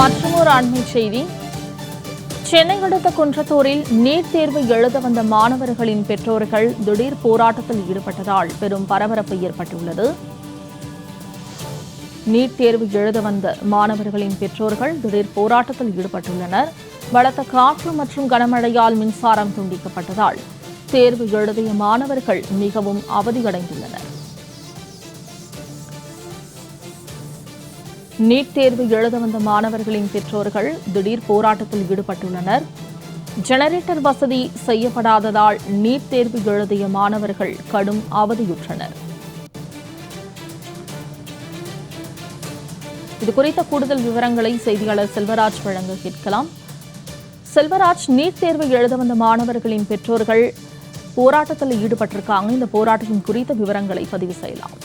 மற்றொரு அண்மை செய்தி. சென்னை அடுத்த குன்றத்தூரில் நீட் தேர்வு எழுத வந்த மாணவர்களின் பெற்றோர்கள் திடீர் போராட்டத்தில் ஈடுபட்டதால் பெரும் பரபரப்பு ஏற்பட்டுள்ளது. நீட் தேர்வு எழுத வந்த மாணவர்களின் பெற்றோர்கள் திடீர் போராட்டத்தில் ஈடுபட்டுள்ளனர். பலத்த காற்று மற்றும் கனமழையால் மின்சாரம் துண்டிக்கப்பட்டதால் தேர்வு எழுதிய மாணவர்கள் மிகவும் அவதியடைந்துள்ளனர். நீட் தேர்வு எழுத வந்த மாணவர்களின் பெற்றோர்கள் திடீர் போராட்டத்தில் ஈடுபட்டுள்ளனர். ஜெனரேட்டர் வசதி செய்யப்படாததால் நீட் தேர்வு எழுதிய மாணவர்கள் கடும் அவதியுற்றனர். இது குறித்த கூடுதல் விவரங்களை செய்தியாளர் செல்வராஜ் வழங்க கேட்கலாம். செல்வராஜ் நீட் தேர்வு எழுத வந்த மாணவர்களின் பெற்றோர்கள் போராட்டத்தில் ஈடுபட்டிருக்காங்க. இந்த போராட்டத்தின் குறித்த விவரங்களை பதிவு செய்யலாம்.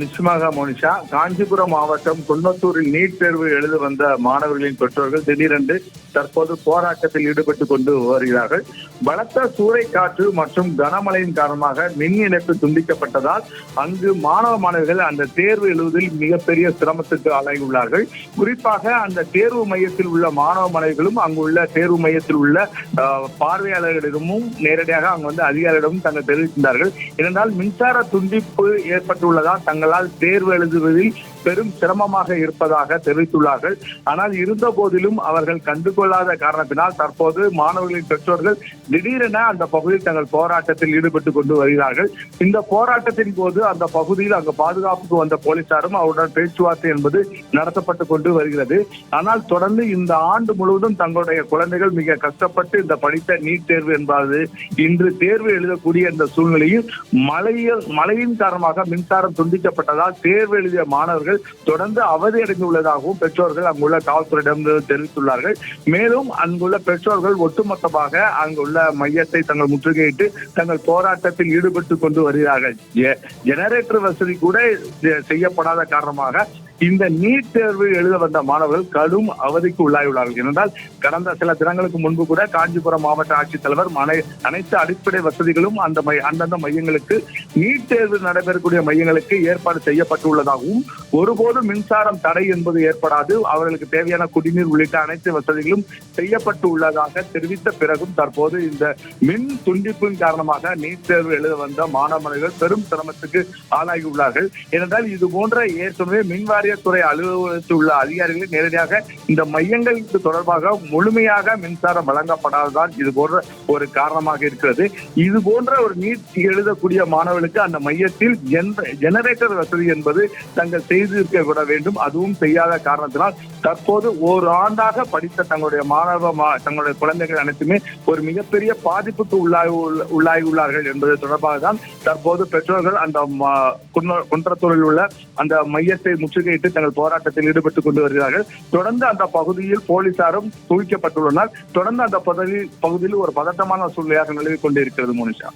நிச்சயமாக மோனிஷா. காஞ்சிபுரம் மாவட்டம் குன்னத்தூரில் நீட் தேர்வு எழுத வந்த மாணவர்களின் பெற்றோர்கள் திடீரென்று தற்போது போராட்டத்தில் ஈடுபட்டு கொண்டு வருகிறார்கள். பலத்த சூறைக்காற்று மற்றும் கனமழையின் காரணமாக மின் இணைப்பு துண்டிக்கப்பட்டதால் அங்கு மாணவ மாணவிகள் அந்த தேர்வு எழுவதில் மிகப்பெரிய சிரமத்துக்கு ஆளாகியுள்ளார்கள். குறிப்பாக அந்த தேர்வு மையத்தில் உள்ள மாணவ மாணவிகளும் அங்குள்ள தேர்வு மையத்தில் உள்ள ஆஹ், பார்வையாளர்களிடமும் நேரடியாக அங்கு வந்து அதிகாரிகளிடமும் தங்கள் தெரிவித்திருந்தார்கள் இருந்தால் மின்சார துண்டிப்பு ஏற்பட்டுள்ளதால் தங்களால் தேர்வு எழுதுவதில் பெரும் சிரமமாக இருப்பதாக தெரிவித்துள்ளார்கள். ஆனால் இருந்த போதிலும் அவர்கள் கண்டுகொள்ளாத காரணத்தினால் தற்போது மாணவர்களின் பெற்றோர்கள் திடீரென அந்த பகுதியில் தங்கள் போராட்டத்தில் ஈடுபட்டுக் கொண்டு வருகிறார்கள். இந்த போராட்டத்தின் போது அந்த பகுதியில் அங்கு பாதுகாப்புக்கு வந்த போலீசாரும் அவருடன் பேச்சுவார்த்தை என்பது நடத்தப்பட்டு கொண்டு வருகிறது. ஆனால் தொடர்ந்து இந்த ஆண்டு முழுவதும் தங்களுடைய குழந்தைகள் மிக கஷ்டப்பட்டு இந்த படித்த நீட் தேர்வு என்பது இன்று தேர்வு எழுதக்கூடிய இந்த சூழ்நிலையில் மழையில் மழையின் காரணமாக மின்சாரம் துண்டிக்கப்பட்டதால் தேர்வு எழுதிய மாணவர்கள் தொடர்ந்து அவதி அடைந்துள்ளதாகவும் பெற்றோர்கள் அங்குள்ள காவல்துறையிடம் தெரிவித்துள்ளார்கள். மேலும் அங்குள்ள பெற்றோர்கள் ஒட்டுமொத்தமாக அங்குள்ள மையத்தை தங்கள் முற்றுகையிட்டு தங்கள் போராட்டத்தில் ஈடுபட்டு கொண்டு வருகிறார்கள். ஜெனரேட்டர் வசதி கூட செ- செய்யப்படாத காரணமாக இந்த நீட் தேர்வு எழுத வந்த மாணவர்கள் கடும் அவதிக்கு உள்ளாகியுள்ளார்கள். ஏனென்றால் கடந்த சில தினங்களுக்கு முன்பு கூட காஞ்சிபுரம் மாவட்ட ஆட்சித்தலைவர் அனைத்து அடிப்படை வசதிகளும் அந்த அந்தந்த மையங்களுக்கு நீட் தேர்வு நடைபெறக்கூடிய மையங்களுக்கு ஏற்பாடு செய்யப்பட்டுள்ளதாகவும் ஒருபோதும் மின்சாரம் தடை என்பது ஏற்படாது அவர்களுக்கு தேவையான குடிநீர் உள்ளிட்ட அனைத்து வசதிகளும் செய்யப்பட்டு உள்ளதாக தெரிவித்த பிறகும் தற்போது இந்த மின் துண்டிப்பின் காரணமாக நீட் தேர்வு எழுத வந்த மாணவர்கள் பெரும் சிரமத்துக்கு ஆளாகியுள்ளார்கள். ஏனென்றால் இது போன்ற ஏற்கனவே மின்வாரி வாரியத்துறை அலுவலகத்தில் உள்ள அதிகாரிகள் நேரடியாக இந்த மையங்களுக்கு தொடர்பாக முழுமையாக மின்சாரம் வழங்கப்படாததான் இது போன்ற ஒரு காரணமாக இருக்கிறது. இது போன்ற ஒரு நீட் எழுதக்கூடிய மாணவர்களுக்கு அந்த மையத்தில் ஜெனரேட்டர் வசதி என்பது தங்கள் செய்திருக்க விட வேண்டும். அதுவும் செய்யாத காரணத்தினால் தற்போது ஒரு ஆண்டாக படித்த தங்களுடைய மாணவ தங்களுடைய குழந்தைகள் அனைத்துமே ஒரு மிகப்பெரிய பாதிப்புக்கு உள்ளாகி உள்ள- உள்ளாகியுள்ளார்கள் என்பது தொடர்பாக தான் தற்போது பெற்றோர்கள் அந்த குன்றத்தூரில் உள்ள அந்த மையத்தை முற்றுகை முற்றுகையிட்டு தங்கள் போராட்டத்தில் ஈடுபட்டுக் கொண்டு வருகிறார்கள். தொடர்ந்து அந்த பகுதியில் போலீசாரும் குவிக்கப்பட்டுள்ளனர் தொடர்ந்து அந்த பகுதி பகுதியில் ஒரு பதட்டமான சூழ்நிலையாக நிலவிக் கொண்டிருக்கிறது மோனிஷா.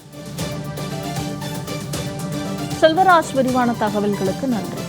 செல்வராஜ் விரிவான தகவல்களுக்கு நன்றி.